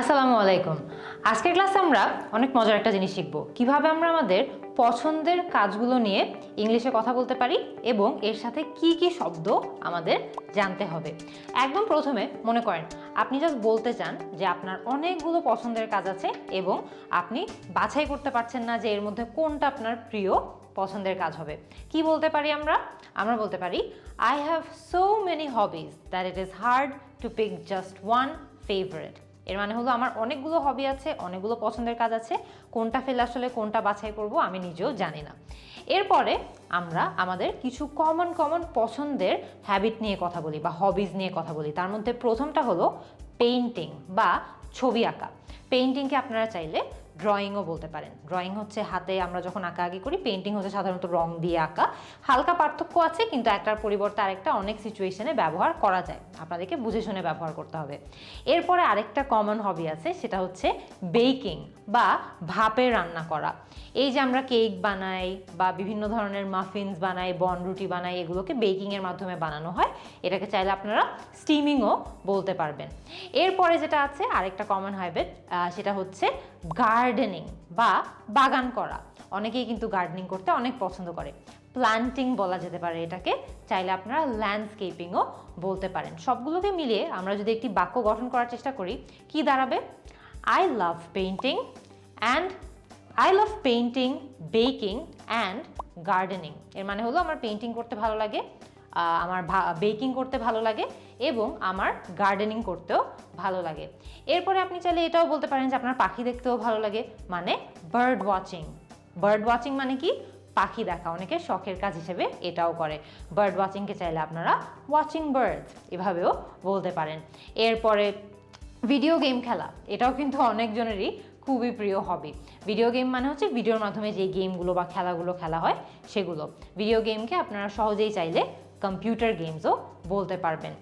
আসসালামু আলাইকুম। আজকের ক্লাসে আমরা অনেক মজার একটা জিনিস শিখব। কীভাবে আমরা আমাদের পছন্দের কাজগুলো নিয়ে ইংলিশে কথা বলতে পারি এবং এর সাথে কি কি শব্দ আমাদের জানতে হবে। একদম প্রথমে মনে করেন, আপনি জাস্ট বলতে চান যে আপনার অনেকগুলো পছন্দের কাজ আছে এবং আপনি বাছাই করতে পারছেন না যে এর মধ্যে কোনটা আপনার প্রিয় পছন্দের কাজ হবে। কি বলতে পারি আমরা? আমরা বলতে পারি I have so many hobbies that it is hard to pick just one favourite এর মানে হলো আমার অনেকগুলো হবি আছে, অনেকগুলো পছন্দের কাজ আছে, কোনটা ফেলে আসলে কোনটা বাছাই করব আমি নিজেও জানি না। এরপরে আমরা আমাদের কিছু কমন কমন পছন্দের হ্যাবিট নিয়ে কথা বলি বা হবিজ নিয়ে কথা বলি। তার মধ্যে প্রথমটা হলো পেইন্টিং বা ছবি আঁকা। পেইন্টিংকে আপনারা চাইলে ড্রয়িংও বলতে পারেন। ড্রয়িং হচ্ছে হাতে আমরা যখন আঁকাআঁকি করি পেন্টিং হচ্ছে সাধারণত রং দিয়ে আঁকা। হালকা পার্থক্য আছে, কিন্তু একটার পরিবর্তে আরেকটা অনেক সিচুয়েশনে ব্যবহার করা যায়। আপনাদেরকে বুঝে শুনে ব্যবহার করতে হবে। এরপরে আরেকটা কমন হবি আছে, সেটা হচ্ছে বেকিং বা ভাপে রান্না করা। এই যে আমরা কেক বানাই বা বিভিন্ন ধরনের মাফিনস বানাই, বন রুটি বানাই, এগুলোকে বেকিংয়ের মাধ্যমে বানানো হয়। এটাকে চাইলে আপনারা স্টিমিংও বলতে পারবেন। এরপরে যেটা আছে, আরেকটা কমন হ্যাবিট সেটা হচ্ছে গার্ডেনিং বা বাগান করা। অনেকেই কিন্তু গার্ডেনিং করতে অনেক পছন্দ করে। প্ল্যান্টিং বলা যেতে পারে এটাকে। চাইলে আপনারা ল্যান্ডস্কেপিংও বলতে পারেন। সবগুলোকে মিলিয়ে আমরা যদি একটি বাক্য গঠন করার চেষ্টা করি, কি দাঁড়াবে? I love painting and I love painting baking and gardening এর মানে হলো আমার পেইন্টিং করতে ভালো লাগে। আমার বেকিং করতে ভালো লাগে এবং আমার গার্ডেনিং করতেও ভালো লাগে। এরপরে আপনি চাইলে এটাও বলতে পারেন যে আপনার পাখি দেখতেও ভালো লাগে মানে বার্ড ওয়াচিং বার্ড ওয়াচিং মানে কি? পাখি দেখা, অনেকে শখের কাজ হিসেবে এটাও করে। বার্ড ওয়াচিংকে চাইলে আপনারা ওয়াচিং বার্ড এভাবেও বলতে পারেন। এরপরে ভিডিও গেম খেলা, এটাও কিন্তু অনেকজনেরই খুবই প্রিয় হবি ভিডিও গেম মানে হচ্ছে ভিডিওর মাধ্যমে যে গেমগুলো বা খেলাগুলো খেলা হয়, সেগুলো। ভিডিও গেমকে আপনারা সহজেই চাইলে কম্পিউটার গেমসও বলতে পারবেন।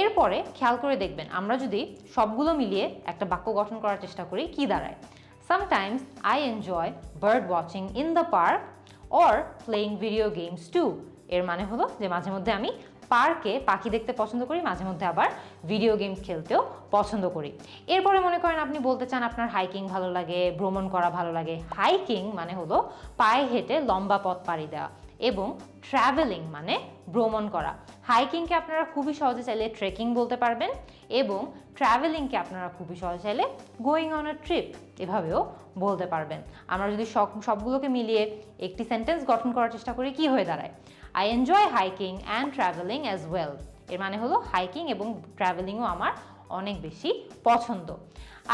এরপরে খেয়াল করে দেখবেন, আমরা যদি সবগুলো মিলিয়ে একটা বাক্য গঠন করার চেষ্টা করি, কি দাঁড়ায়? Sometimes I enjoy bird watching in the park or playing video games too এর মানে হলো যে মাঝে মধ্যে আমি পার্কে পাখি দেখতে পছন্দ করি, মাঝে মধ্যে আবার ভিডিও গেমস খেলতেও পছন্দ করি। এরপরে মনে করেন আপনি বলতে চান আপনার হাইকিং ভালো লাগে, ভ্রমণ করা ভালো লাগে। হাইকিং মানে হলো পায়ে হেঁটে লম্বা পথ পাড়ি দেওয়া। এবং ট্রাভেলিং মানে ভ্রমণ করা। হাইকিংকে আপনারা খুবই সহজে চাইলে ট্রেকিং বলতে পারবেন এবং ট্রাভেলিংকে আপনারা খুবই সহজে চাইলে গোয়িং অন আ ট্রিপ এভাবেও বলতে পারবেন। আমরা যদি সব, সবগুলোকে মিলিয়ে একটি সেন্টেন্স গঠন করার চেষ্টা করি, কি হয়ে দাঁড়ায়? I enjoy hiking and travelling as well এর মানে হলো হাইকিং এবং ট্রাভেলিংও আমার অনেক বেশি পছন্দ।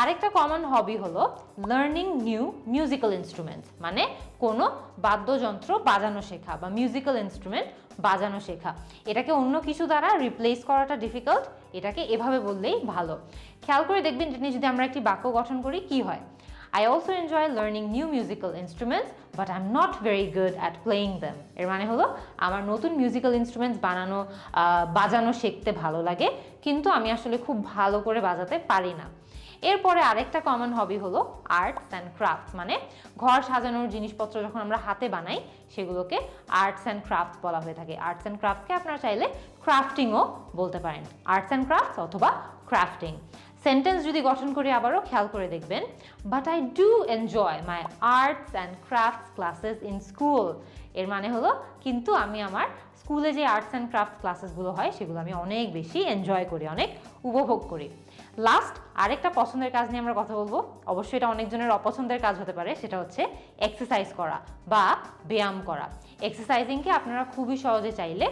আরেকটা কমন হবি হলো লার্নিং নিউ মিউজিক্যাল ইনস্ট্রুমেন্টস মানে কোনো বাদ্যযন্ত্র বাজানো শেখা বা মিউজিক্যাল ইনস্ট্রুমেন্ট বাজানো শেখা। এটাকে অন্য কিছু দ্বারা রিপ্লেস করাটা ডিফিকাল্ট এটাকে এভাবে বললেই ভালো। খেয়াল করে দেখবেন এটা যদি আমরা একটি বাক্য গঠন করি কি হয়? I also enjoy learning new musical instruments, but I'm not very good at playing them. এর মানে হলো আমার নতুন মিউজিক্যাল ইনস্ট্রুমেন্টস বানানো বাজানো শিখতে ভালো লাগে কিন্তু আমি আসলে খুব ভালো করে বাজাতে পারি না। এরপরে আরেকটা কমন হবি হলো আর্টস অ্যান্ড ক্রাফটস মানে ঘর সাজানোর জিনিসপত্র যখন আমরা হাতে বানাই, সেগুলোকে আর্টস অ্যান্ড ক্রাফটস বলা হয়ে থাকে। আর্টস অ্যান্ড ক্রাফটসকে আপনারা চাইলে ক্রাফটিংও বলতে পারেন। আর্টস অ্যান্ড ক্রাফটস অথবা ক্রাফটিং সেন্টেন্স যদি গঠন করি আবারও, খেয়াল করে দেখবেন but I do enjoy my arts and crafts classes in স্কুলের মানে হলো, কিন্তু আমি আমার স্কুলে যে আর্টস অ্যান্ড ক্রাফটস ক্লাসেসগুলো হয়, সেগুলো আমি অনেক বেশি এনজয় করি, অনেক উপভোগ করি। লাস্ট আরেকটা পছন্দের কাজ নিয়ে আমরা কথা বলব। অবশ্যই এটা অনেকজনের অপছন্দের কাজ হতে পারে, সেটা হচ্ছে এক্সারসাইজ করা বা ব্যায়াম করা। এক্সারসাইজিংকে আপনারা খুবই সহজে চাইলে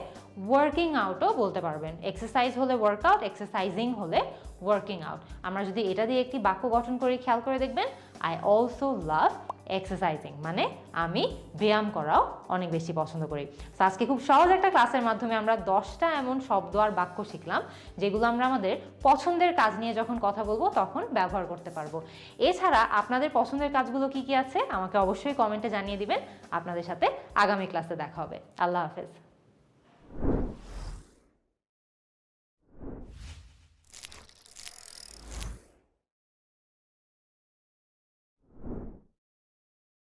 ওয়ার্কিং আউটও বলতে পারবেন। এক্সারসাইজ হলে ওয়ার্কআউট এক্সারসাইজিং হলে ওয়ার্কিং আউট আমরা যদি এটা দিয়ে একটি বাক্য গঠন করি, খেয়াল করে দেখবেন আই অলসো লাভ এক্সারসাইজিং মানে আমি ব্যায়াম করাও অনেক বেশি পছন্দ করি। তো আজকে খুব সহজ একটা ক্লাসের মাধ্যমে আমরা দশটা এমন শব্দ আর বাক্য শিখলাম, যেগুলো আমরা আমাদের পছন্দের কাজ নিয়ে যখন কথা বলব তখন ব্যবহার করতে পারব। এছাড়া আপনাদের পছন্দের কাজগুলো কি কি আছে? আমাকে অবশ্যই কমেন্টে জানিয়ে দিবেন। আপনাদের সাথে আগামী ক্লাসে দেখা হবে। আল্লাহ হাফেজ।